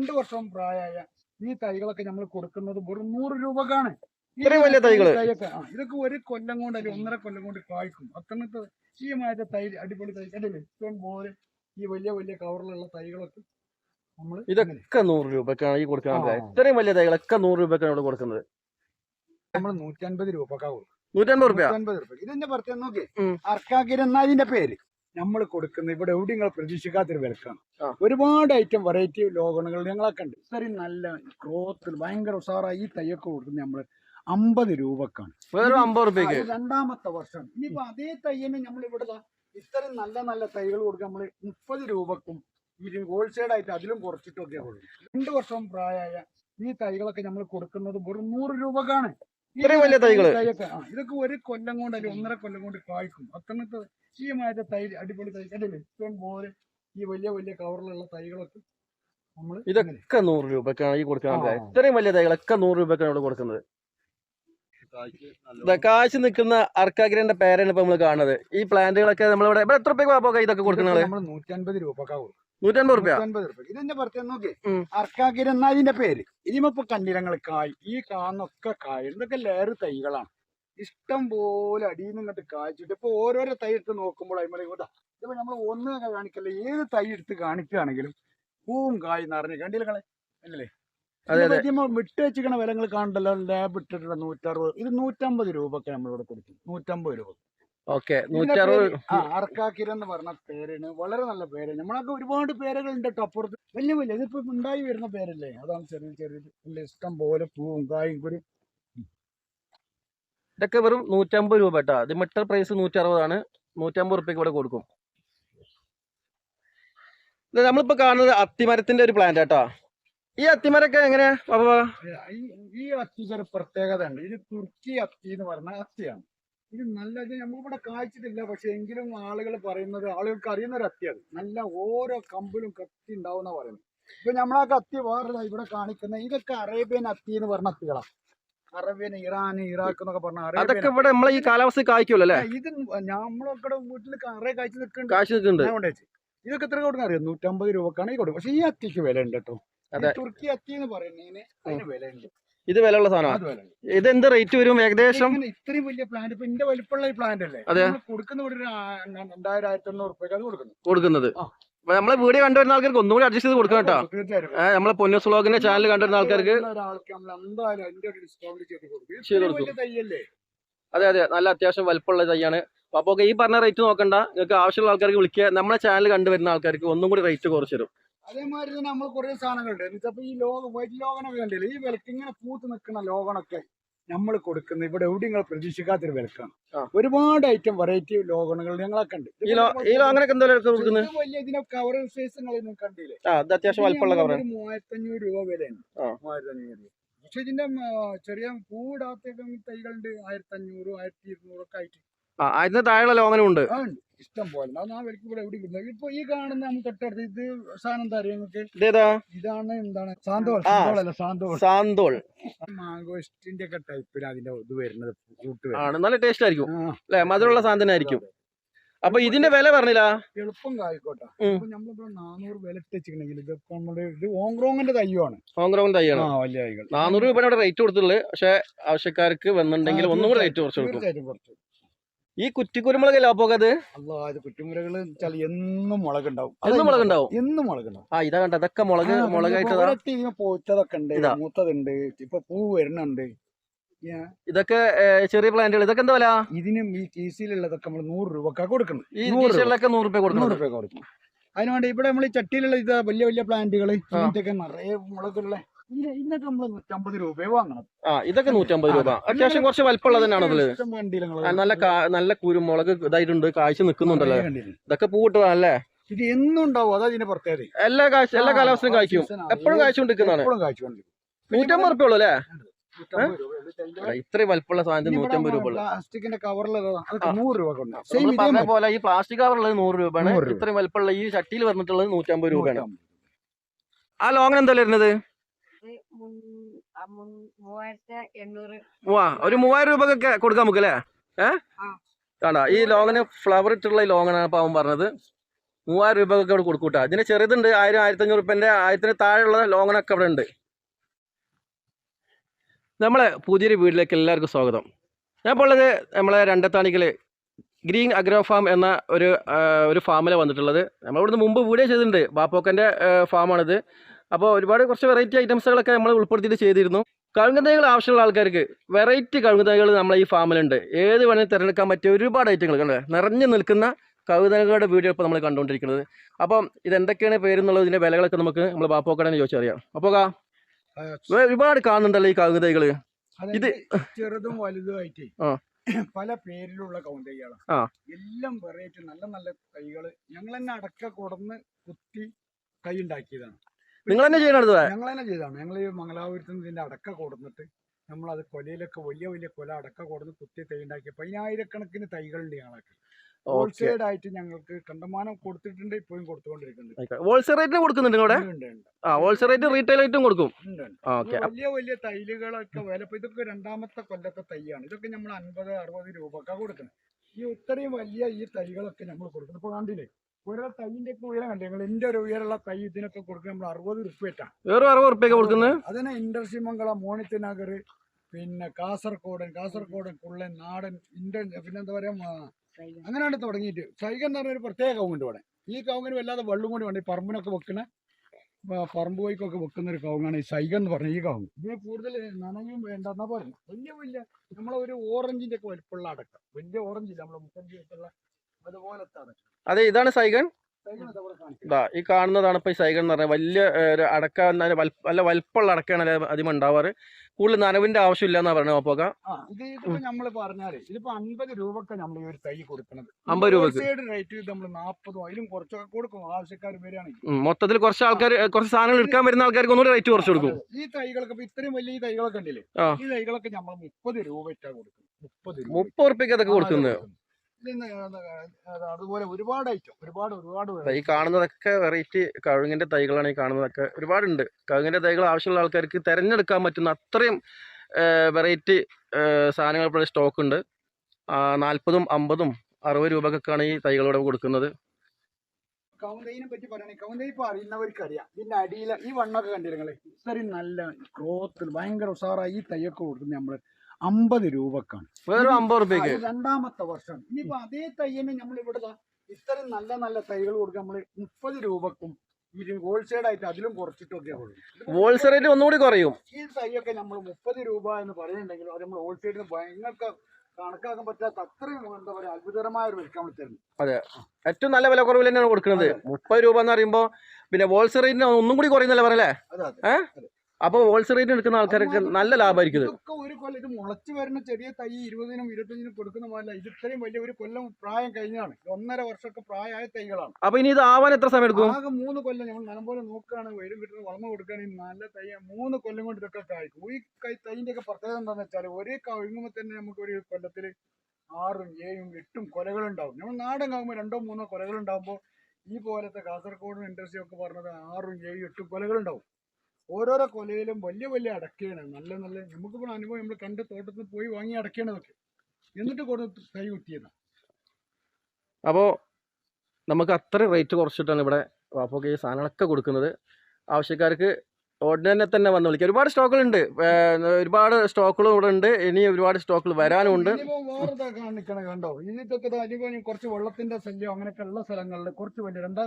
രണ്ട് വർഷം പ്രായമായ ഈ തൈകളൊക്കെ നമ്മൾ കൊടുക്കുന്നത് വെറും നൂറ് രൂപക്കാണ്. വലിയ തൈകൾ? ഇതൊക്കെ ഒരു കൊല്ലം കൊണ്ട് അല്ലെങ്കിൽ ഒന്നര കൊല്ലം കൊണ്ട് കായ്ക്കും. അത്തരത്തെ ഈ മാറ്റ തൈ അടിപൊളി തൈ കണ്ടില്ലേ ഇഷ്ടം പോലെ ഈ വലിയ വലിയ കവറിലുള്ള തൈകളൊക്കെ ഇതൊക്കെ നൂറ് രൂപക്കാണ് ഈ കൊടുക്കുന്നത് ഇത്രയും വലിയ തൈകളൊക്കെ നൂറ് രൂപക്കാണ് ഇവിടെ കൊടുക്കുന്നത്. നമ്മൾ നൂറ്റൻപത് രൂപക്കാ കൊടുക്കും നൂറ്റമ്പത് റുപ്യ? നൂറ്റൻപത് രൂപ ഇതിന്റെ പ്രത്യേകം നോക്കി ഉം. അർക്കാക്കിര എന്നാ ഇതിന്റെ പേര്? നമ്മൾ കൊടുക്കുന്ന ഇവിടെ എവിടെ നിങ്ങൾ പ്രതീക്ഷിക്കാത്തൊരു വിലക്കാണ്. ഒരുപാട് ഐറ്റം വെറൈറ്റി ലോഗണുകൾ ഞങ്ങളൊക്കെ ഉണ്ട്. ഇത്രയും നല്ല ഗ്രോത്തിൽ ഭയങ്കര ഉസാറായി ഈ തയ്യൊക്കെ കൊടുക്കുന്നത് നമ്മൾ അമ്പത് രൂപക്കാണ്. രണ്ടാമത്തെ വർഷം. ഇനിയിപ്പോ അതേ തയ്യന് നമ്മൾ ഇവിടെ ഇത്തരം നല്ല നല്ല തൈകൾ കൊടുക്കുക നമ്മൾ മുപ്പത് രൂപക്കും ഇത് ഹോൾസെയിൽ ആയിട്ട് അതിലും കുറച്ചിട്ടൊക്കെ കൊടുക്കും രണ്ട് വർഷം പ്രായമായ ഈ തൈകളൊക്കെ നമ്മൾ കൊടുക്കുന്നത് വെറും നൂറ് രൂപക്കാണ്. ഇത്രയും വലിയ തൈകൾ? ഇതൊക്കെ ഒരു കൊല്ലം കൊണ്ട് അല്ലെങ്കിൽ ഒന്നര കൊല്ലം കൊണ്ട് കായ്ക്കും. അത്തരത്തെ ഈ മാറ്റ തൈ അടിപൊളി തൈ. കണ്ടില്ലേ? ഇഷ്ടം പോലെ ഈ വലിയ വലിയ കവറിലുള്ള തൈകളൊക്കെ നമ്മൾ ഇതൊക്കെ നൂറ് രൂപക്കാണ് ഈ കൊടുക്കുന്നത്. ഇത്രയും വലിയ തൈകളൊക്കെ നൂറ് രൂപക്കാണ് ഇവിടെ കൊടുക്കുന്നത്. കാശ് നിൽക്കുന്ന അർക്കാഗ്രന്റെ പേരാണ് ഇപ്പൊ നമ്മൾ കാണുന്നത്. ഈ പ്ലാന്റുകളൊക്കെ നമ്മളിവിടെ ഇവിടെ എത്ര രൂപ ഇതൊക്കെ കൊടുക്കുന്നത്? നമ്മൾ നൂറ്റൻപത് രൂപക്കാ കൊടുക്കും നൂറ്റമ്പത് റുപ്യ. ഇതിന്റെ പ്രത്യേകം നോക്കി. ഉം. എന്നാ ഇതിന്റെ പേര്? ഇതിമിപ്പോ കണ്ടിരങ്ങൾ കായ് ഈ കാന്നൊക്കെ കായ്. ഇതൊക്കെ ലേറ് തൈകളാണ്. ഇഷ്ടം പോലെ അടിയിൽ നിന്ന് ഇങ്ങോട്ട് കായ്ച്ചിട്ട് ഇപ്പൊ ഓരോരോ തൈ എടുത്ത് നോക്കുമ്പോൾ അതിമല ഇതാ. ഇതിപ്പോ നമ്മൾ ഒന്ന് കാണിക്കല്ല? ഏത് തൈ എടുത്ത് കാണിക്കുകയാണെങ്കിലും പൂവും കായ് നിറഞ്ഞു. കണ്ടില്ലേ അല്ലേ. വിട്ട് വെച്ചിരിക്കണ വിലങ്ങൾ കാണണ്ടല്ലോ? ലാബ് ഇട്ടിട്ടുള്ള നൂറ്ററുപത് ഇത് നൂറ്റമ്പത് രൂപക്ക് നമ്മളിവിടെ കൊടുക്കും. നൂറ്റമ്പത് രൂപ. ഓക്കെ അർക്കാക്കിരെന്ന് പറഞ്ഞ പേരാണ് വളരെ നല്ല പേരാണ്. നമ്മളൊക്കെ ഒരുപാട് പേരുകൾ ഉണ്ട് കേട്ടോ അപ്പുറത്ത്. വലിയ വലിയ ഇതിപ്പോ ഉണ്ടായി വരുന്ന പേരല്ലേ? അതാണ് ചെറിയ ചെറിയ ഇഷ്ടം പോലെ പൂവും കായും ഒരു ഇതൊക്കെ വെറും നൂറ്റമ്പത് രൂപ കേട്ടോ ഇത് മിട്ടർ പ്രൈസ് നൂറ്റി അറുപതാണ് നൂറ്റമ്പത് റുപ്യക്ക് ഇവിടെ കൊടുക്കും. ഇത് നമ്മളിപ്പോ കാണുന്നത് അത്തിമരത്തിന്റെ ഒരു പ്ലാന്റ് കേട്ടോ ഈ അത്തിമരൊക്കെ എങ്ങനെയാ? ഈ- ഈ അത്തിക്ക് ഒരു പ്രത്യേകത ഉണ്ട് ഇത് തുർക്കി അത്തി എന്ന് പറഞ്ഞ അത്തിയാണ്. ഇത് നല്ല നമ്മളിവിടെ കായ്ച്ചിട്ടില്ല പക്ഷെ എങ്കിലും ആളുകൾ പറയുന്നത് ആളുകൾക്ക് അറിയുന്ന ഒരു അത് നല്ല ഓരോ കമ്പിലും കത്തി ഉണ്ടാവുന്ന പറയുന്നത്. ഇപ്പൊ നമ്മളാ കത്തി വേറെ ഇവിടെ കാണിക്കുന്ന. ഇതൊക്കെ അറേബ്യൻ അത്തി എന്ന് പറഞ്ഞ അത്തികളാണ് അറേബ്യൻ ഇറാൻ ഇറാഖ് എന്നൊക്കെ പറഞ്ഞ അതൊക്കെ അറേബ്യൻ ഇവിടെ നമ്മളെ ഈ കാലാവസ്ഥ കായ്ക്കുമല്ലോ അല്ലേ? ഇത് നമ്മളൊക്കെ വീട്ടിൽ കറേ കാഴ്ച നിൽക്കുന്നുണ്ട്. കാശ് നിൽക്കുന്നുണ്ട്. ഇതൊക്കെ എത്ര കൊടുക്കാൻ അറിയാം? നൂറ്റമ്പത് രൂപക്കാണ് ഈ കൊടുക്കും പക്ഷെ ഈ അത്തിക്ക് വില ഉണ്ട് കേട്ടോ. തുർക്കി അത്തി എന്ന് പറയുന്നതിന് അതിന് വില ഉണ്ട് ഇത് വിലയുള്ള സാധനമാണ് ഇത് എന്ത് റേറ്റ് വരും ഏകദേശം? ഇത്രയും വലിയ പ്ലാന്റ് ഇപ്പൊ എന്റെ വലിപ്പമുള്ള ഈ പ്ലാന്റ് അല്ലേ? അതെ. കൊടുക്കുന്ന ഒരു രണ്ടായിരം ആയിരത്തി എണ്ണൂറ് കൊടുക്കുന്നത്. ആ. നമ്മളെ വീഡിയോ കണ്ടുവരുന്ന ആൾക്കാർക്ക് ഒന്നുകൂടി അഡ്ജസ്റ്റ് ചെയ്ത് കൊടുക്കണം കേട്ടോ. ഏഹ് നമ്മളെ പൊന്നു വ്ളോഗിന്റെ ചാനൽ കണ്ടുവരുന്ന ആൾക്കാർക്ക് ചെയ്ത് കൊടുക്കും. അതെ അതെ. നല്ല അത്യാവശ്യം വലിപ്പമുള്ള തൈയാണ്. അപ്പൊ ഈ പറഞ്ഞ റേറ്റ് നോക്കണ്ട. നിങ്ങൾക്ക് ആവശ്യമുള്ള ആൾക്കാർക്ക് വിളിക്കുക. നമ്മളെ ചാനൽ കണ്ടുവരുന്ന ആൾക്കാർക്ക് ഒന്നും കൂടി റേറ്റ് കുറച്ച് തരും. അതേമാതിരി തന്നെ നമ്മൾ കുറേ സാധനങ്ങളുണ്ട്. എന്നുവെച്ചപ്പോ ഈ ലോക വൈറ്റ് ലോകനൊക്കെ കണ്ടില്ലേ? ഈ വിലക്ക് ഇങ്ങനെ പൂത്ത് നിൽക്കുന്ന ലോകണൊക്കെ നമ്മൾ കൊടുക്കുന്ന ഇവിടെ എവിടെ നിങ്ങൾ പ്രതീക്ഷിക്കാത്തൊരു വിലക്കാണ്. ഒരുപാട് ഐറ്റം വെറൈറ്റി ലോകണങ്ങൾ ഞങ്ങളൊക്കെ ഉണ്ട്. വലിയ ഇതിന്റെ കവർ സൈസ് നിങ്ങൾ കണ്ടില്ലേ? മൂവായിരത്തി അഞ്ഞൂറ് രൂപ വിലയുണ്ട്. ആ. മൂവായിരത്തി അഞ്ഞൂറ് രൂപ. പക്ഷെ ഇതിന്റെ ചെറിയ പൂടാത്ത തൈകളുണ്ട് ആയിരത്തി അഞ്ഞൂറ് ആയിരത്തി ഇരുന്നൂറൊക്കെ ആയിട്ട്. ആ അതിന് താഴെയുള്ള ആ ഉണ്ട്. ഇഷ്ടം പോലെ. അത് ആ വിലക്ക് ഇവിടെ എവിടെ കിട്ടുന്നത് ഇപ്പൊ ഈ കാണുന്ന നമുക്ക് തൊട്ടടുത്ത് ഇത് സാധനം എന്താ അറിയാം നിങ്ങൾക്ക്? ഇതാണ് എന്താണ്? സാന്തോൾ. അല്ല സാന്തോൾ. സാന്തോൾ. മാംഗോസ്റ്റിന്റെ ഒക്കെ ടൈപ്പിൽ അതിന്റെ ഇത് വരുന്നത് കൂട്ട് ആണ് നല്ല ടേസ്റ്റ് ആയിരിക്കും. അല്ലെ? മധുരമുള്ള സാധനമായിരിക്കും അപ്പൊ ഇതിന്റെ വില പറഞ്ഞില്ല? എളുപ്പം കായിക്കോട്ടെ. ഉം. ഇപ്പൊ നമ്മളിപ്പോ നാനൂറ് വില ഇട്ടിട്ടുണ്ടെങ്കിൽ നമ്മുടെ ഇത് തയ്യാണ് ഹോങ്കോങ് തൈയാണ്. ആ വലിയ നാനൂറ് രൂപ റേറ്റ് കൊടുത്തുള്ളൂ പക്ഷെ ആവശ്യക്കാർക്ക് വന്നിട്ടുണ്ടെങ്കിൽ ഒന്നും കൂടെ റേറ്റ് കുറച്ച് കൊടുക്കും. ഈ കുറ്റിക്കുരുമുളക് ഇത് കുറ്റുമുരകൾ വെച്ചാൽ എന്നും മുളകുണ്ടാവും. എന്നും മുളകുണ്ടാവും? എന്നും മുളകുണ്ടാവും. ആ ഇതാ കണ്ട അതൊക്കെ മുളക് ഒരൊറ്റ ഇതിന് ഉണ്ട് മൂത്തതുണ്ട് ഇപ്പൊ പൂ വരുന്നുണ്ട്. ഇതൊക്കെ ചെറിയ പ്ലാന്റുകൾ ഇതൊക്കെ എന്താ വില? ഇതിനും ഈ കീസിലുള്ളതൊക്കെ നമ്മൾ നൂറ് രൂപക്കാ കൊടുക്കണം ഈ നൂറ് രൂപ. കൊടുക്കണം നൂറ് രൂപ കൊടുക്കണം അതിനുവേണ്ടി ഇവിടെ നമ്മൾ ഈ ചട്ടിയിലുള്ള ഇത് വലിയ വലിയ പ്ലാന്റുകൾ ഇതൊക്കെ നിറയെ മുളകുള്ള ഇതിന് ഇതിനൊക്കെ നമ്മൾ നൂറ്റമ്പത് രൂപയെ വാങ്ങണം. ആ ഇതൊക്കെ നൂറ്റമ്പത് രൂപ. അത്യാവശ്യം കുറച്ച് വലിപ്പമുള്ളത് തന്നെയാണ് അതിൽ നല്ല കാ- നല്ല കുരുമുളക് ഇതായിട്ടുണ്ട് കാഴ്ച നിൽക്കുന്നുണ്ടല്ലോ. ഇതൊക്കെ പൂവിട്ടതല്ലേ ഇത് എന്നും ഉണ്ടാവും അതാ ഇതിന്റെ പ്രത്യേകത. എല്ലാ കാഴ്ച എല്ലാ കാലാവസ്ഥയും കാഴ്ചയും കായ്ക്കും. എപ്പോഴും കാഴ്ചകൊണ്ടിരിക്കുന്നതാണ് എപ്പോഴും കാഴ്ചകൊണ്ടിരിക്കും നൂറ്റമ്പത് റുപ്യ ഉള്ളു അല്ലേ? എടാ, ഇത്രയും വലിപ്പമുള്ള സാധനത്തിന് നൂറ്റമ്പത് രൂപ ഉള്ളു പ്ലാസ്റ്റിക്കിന്റെ അതൊക്കെ. നൂറ് രൂപ കൊണ്ട്. പറഞ്ഞ പോലെ ഈ പ്ലാസ്റ്റിക് കവറുള്ളത് നൂറ് രൂപയാണ് നൂറ് രൂപ. ഇത്രയും വലിപ്പമുള്ള ഈ ചട്ടിയിൽ വന്നിട്ടുള്ളത് നൂറ്റമ്പത് രൂപയാണ്. ആ ലോങ്ങിന് എന്താ വരുന്നത്? വാ ഒരു മൂവായിരം രൂപ കൊടുക്കാൻ നമുക്ക് അല്ലേ? ഏ? ആ. കാണാ ഈ ലോങ്ങിന് ഫ്ലവർ ഇട്ടുള്ള ഈ ലോങ്ങാണ് അപ്പൊ അവൻ പറഞ്ഞത്. മൂവായിരം രൂപയൊക്കെ ഇവിടെ കൊടുക്കൂട്ടാ. ഇതിന് ചെറുതുണ്ട് ആയിരം ആയിരത്തി അഞ്ഞൂറ് റുപ്യന്റെ ആയിരത്തിന് താഴെയുള്ള ലോങ്ങനൊക്കെ ഇവിടെ ഉണ്ട്. നമ്മളെ പുതിയൊരു വീട്ടിലേക്ക് എല്ലാവർക്കും സ്വാഗതം. ഞാൻ ഇപ്പോൾ ഉള്ളത് നമ്മളെ രണ്ടത്താണിക്കൽ ഗ്രീൻ അഗ്രോ ഫാം എന്ന ഒരു ഒരു ഫാമിലാണ് വന്നിട്ടുള്ളത്. നമ്മളിവിടുന്ന് മുമ്പ് വീടേ ചെയ്തിട്ടുണ്ട്. ബാപ്പോക്കന്റെ ഫാമാണിത്. അപ്പോൾ ഒരുപാട് കുറച്ച് വെറൈറ്റി ഐറ്റംസുകളൊക്കെ നമ്മൾ ഉൾപ്പെടുത്തിയിട്ട് ചെയ്തിരുന്നു. കഴുകുന്ന തൈകൾ ആവശ്യമുള്ള ആൾക്കാർക്ക് വെറൈറ്റി കഴുകുന്ന തൈകൾ നമ്മളെ ഈ ഫാമിലുണ്ട് ഏത് വേണമെങ്കിലും തിരഞ്ഞെടുക്കാൻ പറ്റിയ ഒരുപാട് ഐറ്റങ്ങൾ കണ്ടേ? നിറഞ്ഞു നിൽക്കുന്ന കഴുകുന്നതകളുടെ വീഡിയോ ഇപ്പോൾ നമ്മൾ കണ്ടുകൊണ്ടിരിക്കുന്നത് അപ്പം ഇത് എന്തൊക്കെയാണ് പേരെന്നുള്ളത് ഇതിന്റെ വിലകളൊക്കെ നമുക്ക് നമ്മൾ ബാപ്പോക്കടനെ ചോദിച്ചറിയാം. അപ്പോൾ കാ ഒരുപാട് കാണുന്നുണ്ടല്ലോ ഈ കഴുകുന്ന തൈകൾ ഇത് ചെറുതും വലുതുമായിട്ട്. പല പേരിലുള്ള കൗന്തൈകളാണ് ആ. എല്ലാം വെറൈറ്റി നല്ല നല്ല തൈകൾ. ഞങ്ങൾ തന്നെ അടക്ക കൊടുന്ന് കുത്തി തൈ ഉണ്ടാക്കിയതാണ്. നിങ്ങൾ തന്നെ ചെയ്യണത് ഞങ്ങൾ തന്നെ ചെയ്തതാണ്. ഞങ്ങൾ ഈ മംഗലാപുരത്ത് നിന്ന് ഇതിന്റെ അടക്ക കൊടുത്തിട്ട് നമ്മൾ അത് കൊലയിലൊക്കെ വലിയ വലിയ കൊല അടക്ക കൊടുന്ന് കുത്തി തൈ ഉണ്ടാക്കി പതിനായിരക്കണക്കിന് തൈകളുണ്ട് ഞങ്ങൾക്ക് ഓക്കെ. ഹോൾസെയിൽ ആയിട്ട് ഞങ്ങൾക്ക് കണ്ടമാനം കൊടുത്തിട്ടുണ്ട് ഇപ്പോഴും കൊടുത്തുകൊണ്ടിരിക്കുന്നുണ്ട്. ഹോൾസെയിൽ റേറ്റിന് കൊടുക്കുന്നുണ്ട് ഇവിടെ ആ ഹോൾസെയിൽ റേറ്റ് റീറ്റെയിൽ റേറ്റും കൊടുക്കും. വലിയ വലിയ തൈലുകളൊക്കെ വില ഇതൊക്കെ രണ്ടാമത്തെ കൊല്ലത്തെ തൈയാണ്. ഇതൊക്കെ നമ്മൾ അൻപത് അറുപത് രൂപക്കാ കൊടുക്കുന്നത് ഈ ഇത്രയും വലിയ ഈ തൈകളൊക്കെ നമ്മൾ കൊടുക്കുന്നത്. ഇപ്പൊ കണ്ടില്ലേ? ഓരോ തൈന്റെ ഒക്കെ ഉയരം കണ്ടേ നിങ്ങൾ എന്റെ ഒരു ഉയരമുള്ള തൈ ഇതിനൊക്കെ കൊടുക്കുന്നത് നമ്മൾ അറുപത് റുപ്യറ്റാണ് വെറും അറുപത് റുപ്യൊക്കെ കൊടുക്കുന്നത് അതിന് ഇന്റർസിമംഗള മോണിത്തനഗർ പിന്നെ കാസർഗോഡൻ കാസർഗോഡൻ കുള്ളൻ നാടൻ ഇന്റർ പിന്നെന്താ പറയാ അങ്ങനെയാണ് തുടങ്ങിയിട്ട്. സൈകൻ എന്ന് പറഞ്ഞ ഒരു പ്രത്യേക കവുങ്ങുണ്ട് ഇവിടെ. ഈ കവുങ്ങിന് വല്ലാതെ വെള്ളം കൊണ്ട് വേണ്ട ഈ പറമ്പിനൊക്കെ വെക്കണ പറമ്പ് പോയിക്കൊക്കെ വെക്കുന്ന ഒരു കവുങ്ങാണ് ഈ സൈഗ എന്ന് പറഞ്ഞ ഈ കവുങ്ങ് ഇതിന് കൂടുതൽ നനയും വേണ്ടെന്നാ പറഞ്ഞു വലിയ വലിയ നമ്മളെ ഒരു ഓറഞ്ചിന്റെ ഒക്കെ വലിപ്പമുള്ള അടക്കം. വലിയ ഓറഞ്ചില്ല നമ്മളെ മുപ്പഞ്ച് വയസ്സുള്ള അതുപോലത്തെ അടക്കം. അതെ ഇതാണ് സൈഗൺ. ഇതാ ഈ കാണുന്നതാണ് ഇപ്പോൾ ഈ സൈഗൺ എന്ന് പറഞ്ഞാൽ വലിയ ഒരു അടക്ക നല്ല വലുപ്പമുള്ള അടക്കാണ് അടക്കയാണ് അധികം ഉണ്ടാവാറ്. കൂടുതൽ നനവിന്റെ ആവശ്യമില്ല എന്നാ പറഞ്ഞത് അപ്പോക്ക ഇത് ഇതിപ്പോ നമ്മൾ പറഞ്ഞാൽ ഇതിപ്പോ അൻപത് രൂപക്ക് നമ്മൾ ഈ ഒരു തൈ കൊടുക്കുന്നത് 50 രൂപക്ക്. റേറ്റ് നമ്മൾ നാൽപ്പതും അതിലും കുറച്ചൊക്കെ കൊടുക്കും ആവശ്യക്കാർ വരികയാണെങ്കിൽ. മൊത്തത്തിൽ കുറച്ച് ആൾക്കാർ കുറച്ച് സാധനങ്ങൾ എടുക്കാൻ വരുന്ന ആൾക്കാർക്ക് ഒന്നുകൂടി റേറ്റ് കുറച്ച് കൊടുക്കും. ഈ തൈകളൊക്കെ ഇപ്പൊ ഇത്രയും വലിയ തൈകളൊക്കെ ഉണ്ടല്ലേ. ഈ തൈകളൊക്കെ നമ്മൾ മുപ്പത് രൂപ ഇട്ടാ കൊടുക്കും മുപ്പത് മുപ്പത് റുപ്യക്ക് അതൊക്കെ കൊടുക്കുന്നത് അതുപോലെ ഒരുപാട് ഐറ്റം ഒരുപാട് ഒരുപാട് ഈ കാണുന്നതൊക്കെ വെറൈറ്റി കഴുങ്ങിന്റെ തൈകളാണ് ഈ കാണുന്നതൊക്കെ ഒരുപാടുണ്ട്. കഴുങ്ങിന്റെ തൈകൾ ആവശ്യമുള്ള ആൾക്കാർക്ക് തിരഞ്ഞെടുക്കാൻ പറ്റുന്ന അത്രയും വെറൈറ്റി സാധനങ്ങൾ ഇപ്പോൾ സ്റ്റോക്ക് ഉണ്ട്. നാൽപ്പതും അമ്പതും അറുപത് രൂപക്കൊക്കെയാണ് ഈ തൈകളോടെ കൊടുക്കുന്നത്. കൗന്തയിനെ പറ്റി പറയുകയാണെങ്കിൽ കൗന്തൈ ഇപ്പൊ അറിയുന്നവർക്ക് അറിയാം ഇതിന്റെ അടിയിലെ ഈ വണ്ണൊക്കെ കണ്ടിരുന്നേ ഇത്രയും നല്ല ഗ്രോത്ത് ഭയങ്കര ഉഷാറായി ഈ തൈയൊക്കെ കൊടുക്കുന്നത് നമ്മൾ അമ്പത് രൂപക്കാണ്. വെറും അമ്പത് രൂപയ്ക്ക് രണ്ടാമത്തെ വർഷം. ഇനിയിപ്പോ അതേ തയ്യന് നമ്മൾ ഇവിടെ ഇത്തരം നല്ല നല്ല തൈകൾ കൊടുക്കുക നമ്മൾ മുപ്പത് രൂപക്കും ഇതിന് ഹോൾസെയിൽ ആയിട്ട് അതിലും കുറച്ചിട്ടൊക്കെ കൊടുക്കും ഹോൾസെയിൽ റേറ്റ് ഒന്നുകൂടി കുറയും. ഈ തൈയൊക്കെ നമ്മൾ മുപ്പത് രൂപ എന്ന് പറയുന്നുണ്ടെങ്കിൽ അത് നമ്മൾ ഹോൾസെയിലിന് ഭയങ്കര കണക്കാക്കാൻ പറ്റാത്ത അത്രയും എന്താ പറയാ അത്ഭുതകരമായ ഒരു വിൽക്കാൻ തരുന്നു. അതെ. ഏറ്റവും നല്ല വില കുറവിൽ തന്നെയാണ് കൊടുക്കുന്നത്. മുപ്പത് രൂപ എന്ന് പറയുമ്പോൾ പിന്നെ ഹോൾസെയിൽ റേറ്റിന് ഒന്നും കൂടി കുറയുന്നല്ലേ പറയല്ലേ അതെ അതെ. അപ്പോൾ ഹോൾസെയിൽ റേറ്റ് എടുക്കുന്ന ആൾക്കാർക്ക് നല്ല ലാഭമായിരിക്കും ഇത്. ഇതൊക്കെ ഒരു കൊല്ലം ഇത് മുളച്ചു വരുന്ന ചെറിയ തൈ ഇരുപതിനും ഇരുപത്തഞ്ചിനും കൊടുക്കുന്ന പോലെ ഇത് ഇത്രയും വലിയ ഒരു കൊല്ലം പ്രായം കഴിഞ്ഞാണ് ഇത് ഒന്നര വർഷമൊക്കെ പ്രായമായ തൈകളാണ്. അപ്പൊ ഇനി ഇത് ആവാൻ എത്ര സമയം എടുക്കും? ആകെ മൂന്ന് കൊല്ലം ഞങ്ങൾ നല്ലപോലെ നോക്കുകയാണ് വരും കിട്ടുന്ന വളർന്നു കൊടുക്കുകയാണെങ്കിൽ നല്ല തൈ മൂന്ന് കൊല്ലം കൊണ്ട് ഇതൊക്കെ കായ്ക്കും. ഈ കൈ തൈന്റെ ഒക്കെ പ്രത്യേകത എന്താണെന്ന് വെച്ചാൽ ഒരേ കഴിയുമ്പോൾ തന്നെ നമുക്ക് ഒരു കൊല്ലത്തിൽ ആറും ഏഴും എട്ടും കൊലകളുണ്ടാവും. നമ്മൾ നാടൻ കാവുമ്പോൾ രണ്ടോ മൂന്നോ കൊലകളുണ്ടാകുമ്പോൾ ഈ പോലത്തെ കാസർഗോഡ് ഇൻഡസ്ട്രി ഒക്കെ പറഞ്ഞത് ആറും ഏഴും എട്ടും കൊലകളുണ്ടാവും. ഓരോരോ കൊലയിലും വലിയ വലിയ അടക്കയാണ് നല്ല നല്ല നമുക്ക് നമുക്കിപ്പോൾ അനുഭവം നമ്മൾ കണ്ട തോട്ടത്തിൽ പോയി വാങ്ങി അടക്കേണ്ടതൊക്കെ എന്നിട്ട് കൊടുത്ത് കൈ കുത്തിയതാണ് അപ്പോൾ നമുക്ക് അത്ര റേറ്റ് കുറച്ചിട്ടാണ് ഇവിടെ വാപ്പോക്ക് ഈ സാധനങ്ങളൊക്കെ കൊടുക്കുന്നത്. ആവശ്യക്കാർക്ക് ഉടനെ തന്നെ വന്ന് വിളിക്കുക ഒരുപാട് സ്റ്റോക്കുകളുണ്ട് ഒരുപാട് സ്റ്റോക്കുകളും ഇവിടെ ഉണ്ട്. ഇനി ഒരുപാട് സ്റ്റോക്കുകൾ വരാനുണ്ട്. കണ്ടോ? ഇതിട്ടൊക്കെ കുറച്ച് വെള്ളത്തിന്റെ ശല്യം അങ്ങനെയൊക്കെ ഉള്ള സ്ഥലങ്ങളിൽ കുറച്ച് വലിയ രണ്ടാ